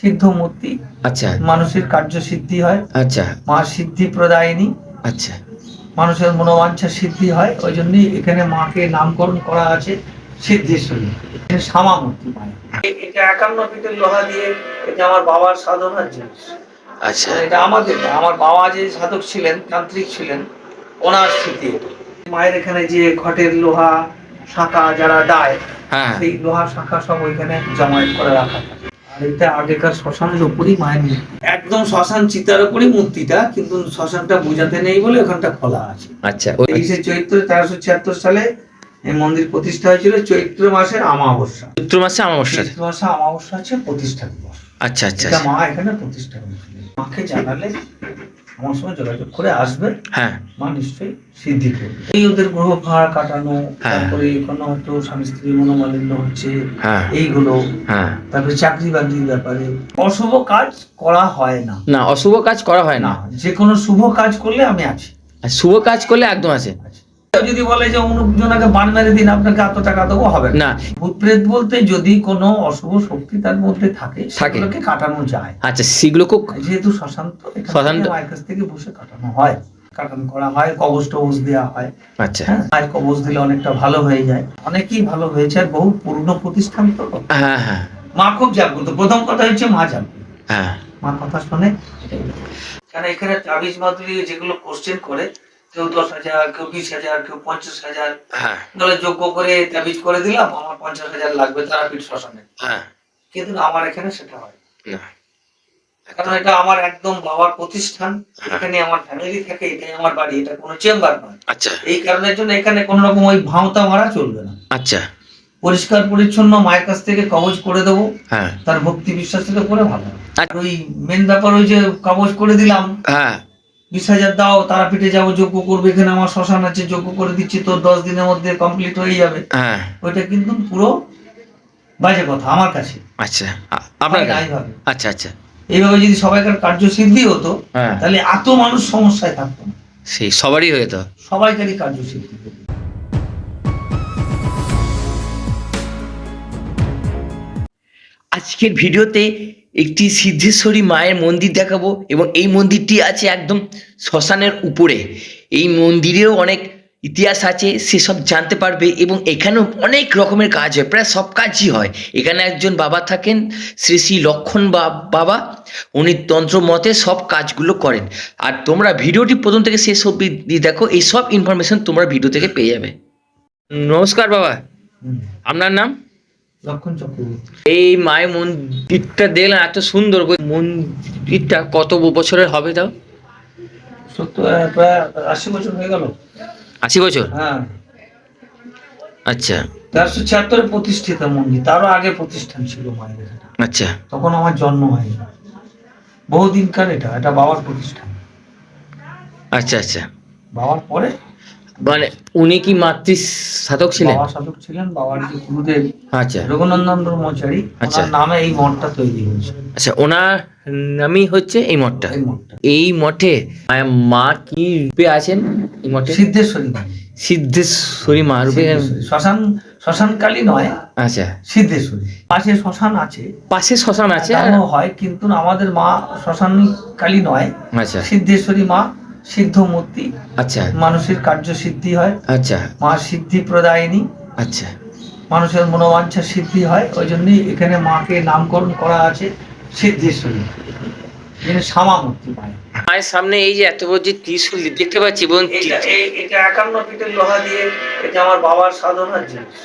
সিদ্ধ মূর্তি আচ্ছা। মানুষের কার্য সিদ্ধি হয়। আচ্ছা। মা সিদ্ধি প্রদায়িনী। আচ্ছা। মানুষের মনোবাঞ্ছা সিদ্ধি হয়। ওই জন্যই এখানে মাকে নামকরণ করা আছে সিদ্ধেশ্বরী। শ্যামা মূর্তি এটা একান্ন ফিটের লোহা দিয়ে এটা আমার বাবার সাধনার জিনিস। আচ্ছা। এটা আমাদের আমার বাবা যে সাধক ছিলেন তান্ত্রিক ছিলেন ওনার স্মৃতি। মায়ের এখানে যে ঘটের লোহা শাখা যারা ডায় হ্যাঁ সেই লোহা শাখা সব ওইখানে জমায়েত করে রাখা থাকে আর এটা আগেকার শ্মশানের উপরই মায়ের একদম শ্মশান চিতার উপরই মূর্তিটা কিন্তু শ্মশানটা বোঝাতে নেই বলে ওখানটা খোলা আছে। আচ্ছা ওই তেইশে চৈত্র তেরোশো ছিয়াত্তর সালে এই মন্দির প্রতিষ্ঠা হয়েছিল চৈত্র মাসের অমাবস্যা। চৈত্র মাসে অমাবস্যা চৈত্র মাসে অমাবস্যা হচ্ছে প্রতিষ্ঠা দিবস। আচ্ছা আচ্ছা আচ্ছা। মা এখানে প্রতিষ্ঠা করেছিল মাকে জানালে আমার সঙ্গে যোগাযোগ করে আসবে হ্যাঁ। মা নিশ্চয়ই সিদ্ধি করবে। এই ওদের গ্রহ ভাড়া কাটানো হ্যাঁ। তারপরে কোনো হয়তো স্বামী স্ত্রী মনোমালিন্য হচ্ছে হ্যাঁ। এইগুলো। হ্যাঁ। তারপরে চাকরি বাকরির ব্যাপারে। অশুভ কাজ করা হয় না। না অশুভ কাজ করা হয় না। যে কোনো শুভ কাজ করলে আমি আছি। শুভ কাজ করলে একদম আছে। আছি। কেউ যদি বলে যে অমুক জনাকে বান মেরে দিন আপনাকে এত টাকা দেবো হবে না। ভূত প্রেত বলতে যদি কোনো অশুভ শক্তি তার মধ্যে থাকে। সেগুলোকে কাটানো যায়। আচ্ছা সেগুলোকেও যেহেতু শ্মশান তো এখান শ্মশান থেকে তো- মায়ের কাছ থেকে বসে কাটানো হয়। কাটানো করা হয় কবচ টবচ দেওয়া হয়। আচ্ছা। হ্যাঁ মায়ের কবচ দিলে অনেকটা ভালো হয়ে যায়। অনেকেই ভালো হয়েছে আর বহু পুরনো প্রতিষ্ঠান তো। হ্যাঁ হ্যাঁ। মা খুব জাগ্রত। প্রথম কথা হচ্ছে মা জাগ্রত। হ্যাঁ। মা কথা শুনে কারণ এখানে তাবিজ মাদুরি যেগুলো কোশ্চেন করে কেউ দশ হাজার কেউ বিশ হাজার কেউ পঞ্চাশ হাজার। হ্যাঁ। যোগ্য করে তাবিজ করে দিলাম আমার পঞ্চাশ হাজার লাগবে তারাপীঠ শ্মশানে। হ্যাঁ। কিন্তু আমার এখানে সেটা হয়। না। কারণ এটা আমার একদম বাবার প্রতিষ্ঠান হ্যাঁ। এখানে আমার ফ্যামিলি থাকে এটাই আমার বাড়ি এটা কোনো চেম্বার নয়। আচ্ছা। এই কারণের জন্য এখানে কোনো রকম ওই ভাঁওতা মারা চলবে না। আচ্ছা। পরিষ্কার পরিচ্ছন্ন মায়ের কাছ থেকে কবজ করে দেবো। হ্যাঁ। তার ভক্তি বিশ্বাস থেকে করে ভালো। আর। ওই মেন ব্যাপার ওই যে কবজ করে দিলাম। হ্যাঁ। বিশ হাজার দাও তারাপীঠে যাব যোগ্য করবে এখানে আমার শ্মশান আছে যোগ্য করে দিচ্ছি তোর দশ দিনের মধ্যে কমপ্লিট হয়ে যাবে। হ্যাঁ। ওইটা কিন্তু পুরো বাজে কথা আমার কাছে। আচ্ছা আপনার। আচ্ছা আচ্ছা। এইভাবে যদি সবাইকার কার্য সিদ্ধি হতো হ্যাঁ। তাহলে এত মানুষ সমস্যায় থাকতো না। সেই সবারই হয়ে তো সবাইকারই কার্য সিদ্ধি হতো। আজকের ভিডিওতে একটি সিদ্ধেশ্বরী মায়ের মন্দির দেখাবো এবং এই মন্দিরটি আছে একদম শ্মশানের উপরে। এই মন্দিরেও অনেক ইতিহাস আছে সেসব জানতে পারবে এবং এখানেও অনেক রকমের কাজ হয় প্রায় সব কাজই হয়। এখানে একজন বাবা থাকেন শ্রী শ্রী লক্ষণ বা- বাবা উনি তন্ত্র মতে সব কাজগুলো করেন। আর তোমরা ভিডিওটি প্রথম থেকে শেষ অব্দি দেখো এই সব ইনফরমেশন তোমরা ভিডিও থেকে পেয়ে যাবে। নমস্কার বাবা আপনার নাম? লক্ষণ চক্রবর্তী এই মায়ের মন্দিরটা দেখলাম এত সুন্দর মন্দিরটা কত বছরের হবে তাও? সত্তর প্রায় আশি বছর হয়ে গেল। আশি বছর? হ্যাঁ। আচ্ছা। তেরোশো ছিয়াত্তরে প্রতিষ্ঠিত মন্দির তারও আগে প্রতিষ্ঠান ছিল মায়ের আচ্ছা। তখন আমার জন্ম হয়নি। বহুদিনকার এটা এটা বাবার প্রতিষ্ঠান। আচ্ছা আচ্ছা। বাবার পরে মানে উনি কি মাতৃ সাধক ছিলেন? বাবা সাধক ছিলেন বাবার যে গুরুদেব আচ্ছা। রঘুনন্দন ব্রহ্মচারী আচ্ছা। নামে এই মঠটা তৈরি হয়েছে। আচ্ছা ওনার নামই হচ্ছে এই মঠটা? এই মঠে মা কি রূপে আছেন এই মঠে? সিদ্ধেশ্বরী মা। সিদ্ধেশ্বরী মা রূপে? সিদ্ধেশ্বরী। শ্মশান শ্মশানকালী নয় আচ্ছা। সিদ্ধেশ্বরী। পাশে শ্মশান আছে। পাশে শ্মশান আছে হয় কিন্তু আমাদের মা শ্মশান কালী নয় আচ্ছা। সিদ্ধেশ্বরী মা সিদ্ধ মূর্তি। আচ্ছা। মানুষের কার্য সিদ্ধি হয়। আচ্ছা। মা সিদ্ধি প্রদায়িনী। আচ্ছা। মানুষের মনোবাঞ্ছা সিদ্ধি হয় ওই জন্যই এখানে মাকে নামকরণ করা আছে সিদ্ধেশ্বরী। শ্যামা মূর্তি মায়ের মায়ের সামনে এই যে এত বড় যে ত্রিশূল দেখতে পাচ্ছি এবং এটা একান্ন ফিটের লোহা দিয়ে এটা আমার বাবার সাধনার জিনিস।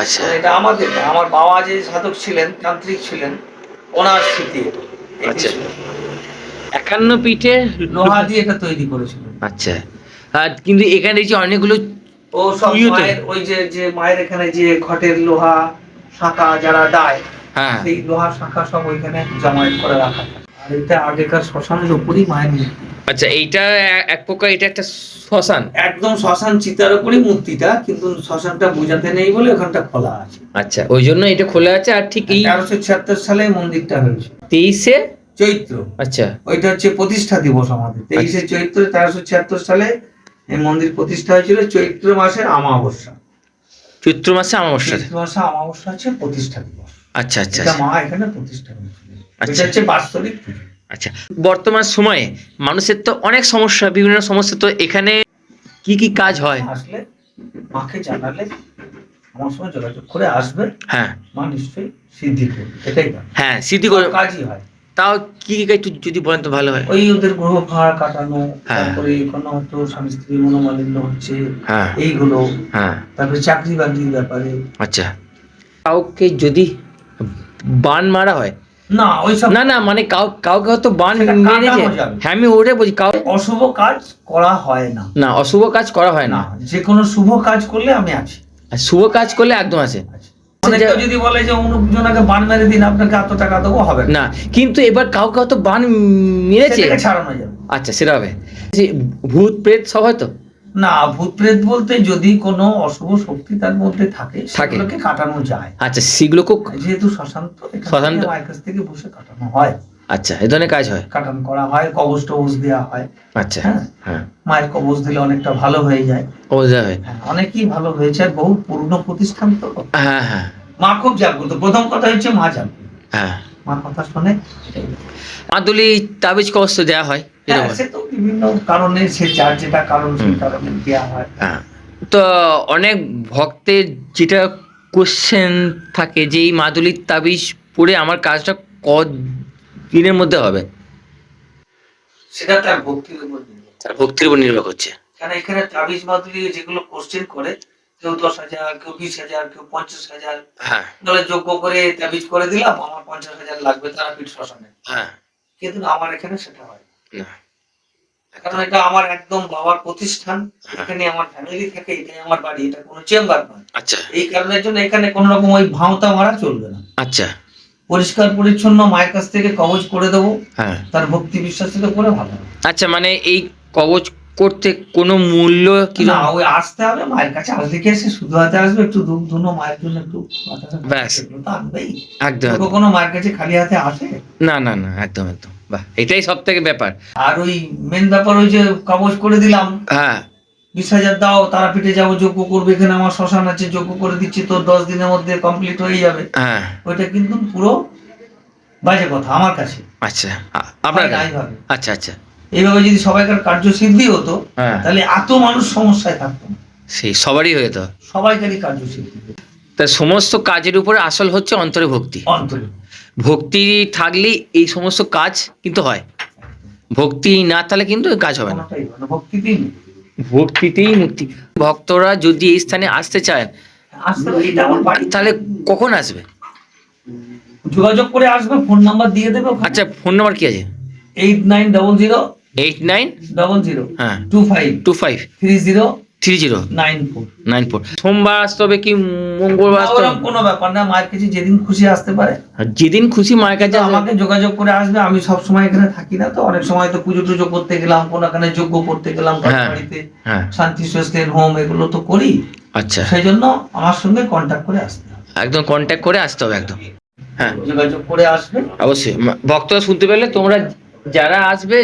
আচ্ছা। এটা আমাদের আমার বাবা যে সাধক ছিলেন তান্ত্রিক ছিলেন ওনার স্মৃতি আচ্ছা। একান্ন পিঠে লোহা দিয়ে এটা তৈরি করেছিলেন আচ্ছা। আর কিন্তু এখানে যে অনেকগুলো ও সব মায়ের ওই যে যে মায়ের এখানে যে ঘটের লোহা শাখা যারা ডায় হ্যাঁ। সেই লোহা শাখা সব ওইখানে জমায়েত করে রাখা আর এটা আগেকার শ্মশানের উপরই মায়ের মূর্তি। আচ্ছা এইটা এক প্রকার এটা একটা শ্মশান? একদম শ্মশান চিতার উপরই মূর্তিটা কিন্তু শ্মশানটা বোঝাতে নেই বলে ওখানটা খোলা আছে। আচ্ছা ওই জন্য এটা খোলা আছে আর ঠিক এই তেরোশো ছিয়াত্তর সালে মন্দিরটা হয়েছে। তেইশে চৈত্র। আচ্ছা। ওইটা হচ্ছে প্রতিষ্ঠা দিবস আমাদের। তেইশে চৈত্র তেরোশো ছিয়াত্তর সালে এই মন্দির প্রতিষ্ঠা হয়েছিল চৈত্র মাসের আমাবস্যা চৈত্র মাসে অমাবস্যা। চৈত্র মাসে আমাবস্যা হচ্ছে প্রতিষ্ঠা দিবস। আচ্ছা আচ্ছা আচ্ছা। মা এখানে প্রতিষ্ঠা আচ্ছা। এটা হচ্ছে বাৎসরিক আচ্ছা। বর্তমান সময়ে মানুষের তো অনেক সমস্যা বিভিন্ন সমস্যা। তো এখানে কি কি কাজ হয়? আসলে মাকে জানালে আমার সঙ্গে যোগাযোগ করে আসবে। হ্যাঁ। মা নিশ্চয়ই সিদ্ধি করবে। এটাই হ্যাঁ স্মৃতি করে কাজই হয়। তাও কি কি একটু যদি বলেন তো ভালো হয়? ওই ওদের গ্রহ ভাড়া কাটানো হ্যাঁ। তারপরে কোনো হয়তো স্বামী স্ত্রী মনোমালিন্য হচ্ছে হ্যাঁ। এইগুলো। হ্যাঁ। তারপরে চাকরি বাকরির ব্যাপারে। আচ্ছা। কাউকে যদি বান মারা হয়? না ওইসব না না মানে কাউ কাউকে হয়তো বান মেরেছে। হ্যাঁ আমি ওটাই বলছি কাউ অশুভ কাজ করা হয় না। না অশুভ কাজ করা হয় না। যে কোনো শুভ কাজ করলে আমি আছি। শুভ কাজ করলে একদম আছে। আছি। অনেকে যদি বলে যে অমুক জনাকে বান মেরে দিন আপনাকে এত টাকা দেবো হবে না। কিন্তু এবার কাউকে হয়তো বান মেরেছে। ছাড়ানো যাবে। আচ্ছা সেটা হবে। ভূত প্রেত সব হয়তো না ভূত প্রেত বলতে যদি কোনো অশুভ শক্তি তার মধ্যে থাকে। সেগুলোকে কাটানো যায়। আচ্ছা সেগুলোকেও যেহেতু শ্মশান্ত এখান থেকে কাছ থেকে বসে কাটানো হয়। আচ্ছা এই ধরনের কাজ হয়? কাটান করা হয় কবচ টবচ দেওয়া হয়। আচ্ছা হ্যাঁ? হ্যাঁ। মায়ের কবচ দিলে অনেকটা ভালো হয়ে যায়। বোঝা হয়। হ্যাঁ, অনেকই ভালো হয়েছে আর বহু পুরনো প্রতিষ্ঠান তো। হ্যাঁ হ্যাঁ। মা খুব জাগ্রত। প্রথম কথা হচ্ছে মা জাগ্রত। হ্যাঁ। মা কথা শোনে মাদুলি তাবিজ তো দেওয়া হয় হ্যাঁ, সে তো বিভিন্ন কারণে সে যার যেটা কারণ সেই কারণে দেওয়া হয়। তো অনেক ভক্তের যেটা কোশ্চেন থাকে যে এই মাদুলির তাবিজ পড়ে আমার কাজটা ক দিনের মধ্যে হবে? সেটা তার ভক্তির উপর তার ভক্তির উপর নির্ভর করছে। কারণ এখানে তাবিজ মাদুলি যেগুলো কোশ্চেন করে কেউ দশ হাজার কেউ বিশ হাজার কেউ পঞ্চাশ হাজার। হ্যাঁ। যোগ্য করে তাবিজ করে দিলাম আমার পঞ্চাশ হাজার লাগবে তারা পিঠ শ্মশানে। হ্যাঁ। কিন্তু আমার এখানে সেটা হয় না। কারণ এটা আমার একদম বাবার প্রতিষ্ঠান এখানে আমার ফ্যামিলি থাকে এটাই আমার বাড়ি এটা কোনো চেম্বার নয়। আচ্ছা। এই কারণের জন্য এখানে কোনো রকম ওই ভাঁওতা মারা চলবে না। আচ্ছা। পরিষ্কার পরিচ্ছন্ন মায়ের কাছ থেকে কবজ করে দেবো। হ্যাঁ। তার ভক্তি বিশ্বাসের উপরে ভালো আচ্ছা মানে এই কবচ করতে কোনো মূল্য কি না ওই আসতে হবে মায়ের কাছে আজ থেকে এসে শুধু হাতে আসবে একটু দুধ ধুনো মায়ের জন্য একটু ব্যাস। তো একদম কোনো মায়ের কাছে খালি হাতে আসে? না না না একদম একদম। বাহ এটাই সব থেকে ব্যাপার। আর ওই মেন ব্যাপার ওই যে কাগজ করে দিলাম। হ্যাঁ। বিশ হাজার দাও তারা পিঠে যাব যোগ্য করবে এখানে আমার শ্মশান আছে যোগ্য করে দিচ্ছি তো দশ দিনের মধ্যে কমপ্লিট হয়ে যাবে। হ্যাঁ। ওইটা কিন্তু পুরো বাজে কথা আমার কাছে। আচ্ছা আপনার আচ্ছা আচ্ছা। এইভাবে যদি সবাইকার কার্যসিদ্ধি হতো হ্যাঁ। তাহলে এত মানুষ সমস্যায় থাকতো। সেই সবারই হয়ে তো সবাইকারই কার্যসিদ্ধি হতো। তা সমস্ত কাজের উপরে আসল হচ্ছে অন্তরে ভক্তি অন্তরে ভক্তি থাকলেই এই সমস্ত কাজ কিন্তু হয়। ভক্তি না থাকলে কিন্তু কাজ হবে না। ভক্তিতেই ভক্তিতেই মুক্তি। ভক্তরা যদি এই স্থানে আসতে চায় তাহলে কখন আসবে? যোগাযোগ করে আসবে ফোন নাম্বার দিয়ে দেবে আচ্ছা ফোন নাম্বার কি আছে? Eight nine double zero eight nine double zero হ্যাঁ। Two five two five three zero three zero nine four nine four সোমবার আসতে হবে কি? মঙ্গলবার আসতে হবে? কোনো ব্যাপার না। মায়ের কাছে যেদিন খুশি আসতে পারে। আর যেদিন খুশি মায়ের কাছে আমাকে যোগাযোগ করে আসবে। আমি সব সময় এখানে থাকি না তো। অনেক সময় তো পুজো টুজো করতে গেলাম কোন এখানে যজ্ঞ করতে গেলাম হ্যাঁ। বাড়িতে হ্যাঁ। শান্তি স্টেন হোম এগুলো তো করি। আচ্ছা। সেই জন্য আমার সঙ্গে কন্ট্যাক্ট করে আসতে একদম কন্ট্যাক্ট করে আসতে হবে একদম। হ্যাঁ। যোগাযোগ করে আসবে। অবশ্যই। ভক্তরা শুনতে পেলে তোমরা যারা আসবে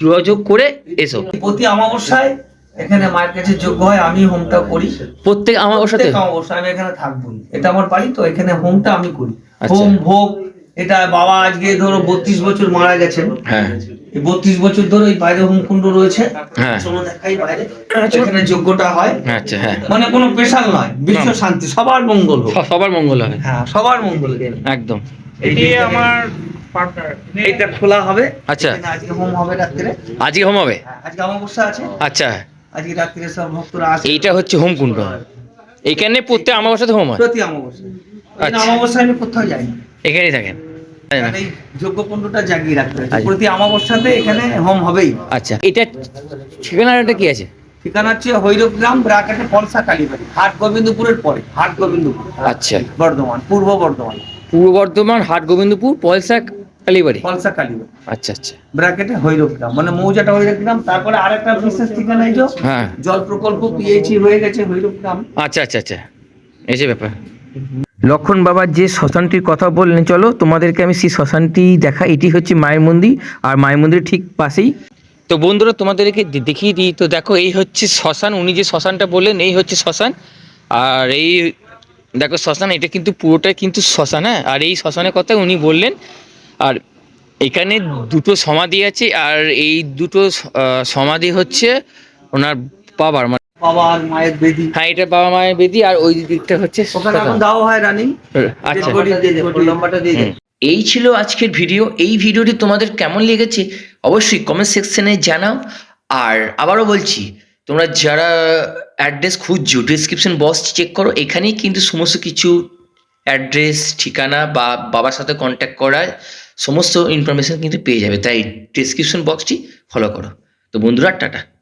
যোগাযোগ করে এসো। প্রতি অমাবস্যায় এখানে মায়ের কাছে যোগ্য হয় আমি হোমটা করি। প্রত্যেক আমার ওর সাথে আমি এখানে থাকবোই এটা আমার বাড়ি তো এখানে হোমটা আমি করি। আচ্ছা। হোম ভোগ এটা বাবা আজকে ধরো বত্রিশ বছর মারা গেছেন। হ্যাঁ। এই বত্রিশ বছর ধরে ওই বাইরে হোম কুণ্ড রয়েছে। হ্যাঁ। বাইরে। এখানে যোগ্যটা হয়। আচ্ছা হ্যাঁ। মানে কোনো স্পেশাল নয় বিশ্ব শান্তি সবার মঙ্গল হোক। সবার মঙ্গল হবে। হ্যাঁ সবার মঙ্গল। একদম। এটি আমার পার্টনার খোলা হবে আচ্ছা। আজকে হোম হবে রাত্রে। আজকে হোম হবে? হ্যাঁ, আজকে অমাবস্যা আছে। আচ্ছা। আজকে রাত্রে সব ভক্তরা আসে এইটা হচ্ছে হোম কুণ্ড। এখানে প্রত্যেক সাথে হোম হয়? প্রতি অমাবস্যা। আচ্ছা। অমাবস্যা আমি কোথাও যাই এখানেই থাকেন? তাই না? কারণ এই যোগ্য কুণ্ডটা জাগিয়ে রাখতে হবে। প্রতি অমাবস্যাতে এখানে হোম হবেই। আচ্ছা। এটা ঠিকানাটা কি আছে? ঠিকানা হচ্ছে হৈরব গ্রাম ব্রাকেটে পলসা কালীবাড়ি হাট গোবিন্দপুরের পরে হাট গোবিন্দপুর। আচ্ছা। বর্ধমান পূর্ব বর্ধমান। পূর্ব বর্ধমান হাট গোবিন্দপুর পয়সা কালীবাড়ি? পলসা কালীবাড়ি। আচ্ছা আচ্ছা। ব্র্যাকেটে হৈরব গ্রাম মানে মৌজাটা হৈরব গ্রাম তারপরে আরেকটা বিশেষ ঠিকানা এই হ্যাঁ। জল প্রকল্প পিএইচি হয়ে গেছে হৈরব গ্রাম আচ্ছা আচ্ছা আচ্ছা। এই যে ব্যাপার। লক্ষণ বাবার যে শ্মশানটির কথা বললেন চলো তোমাদেরকে আমি সেই শ্মশানটি দেখা এটি হচ্ছে মায়ের মন্দির আর মায়ের মন্দিরের ঠিক পাশেই। তো বন্ধুরা তোমাদেরকে দেখিয়ে দিই। তো দেখো এই হচ্ছে শ্মশান। উনি যে শ্মশানটা বললেন এই হচ্ছে শ্মশান। আর এই দেখো শ্মশান এটা কিন্তু পুরোটাই কিন্তু শ্মশান হ্যাঁ? আর এই শ্মশানের কথা উনি বললেন। আর এখানে দুটো সমাধি আছে আর এই দুটো সমাধি হচ্ছে ওনার বাবার মানে বাবা আর মায়ের বেদি। হ্যাঁ এটা বাবা মায়ের বেদি আর ওই দিকটা হচ্ছে ওখানে এখন দাও হয় রানিং। আচ্ছা। নাম্বারটা দিয়ে। এই ছিল আজকের ভিডিও। এই ভিডিওটি তোমাদের কেমন লেগেছে অবশ্যই কমেন্ট সেকশনে জানাও। আর আবারও বলছি তোমরা যারা অ্যাড্রেস খুঁজছো ডিসক্রিপশন বক্স চেক করো এখানেই কিন্তু সমস্ত কিছু অ্যাড্রেস ঠিকানা বা বাবার সাথে কন্ট্যাক্ট করার সমস্ত ইনফরমেশন কিন্তু পেয়ে যাবে। তাই ডিসক্রিপশন বক্সটি ফলো করো। তো বন্ধুরা টাটা।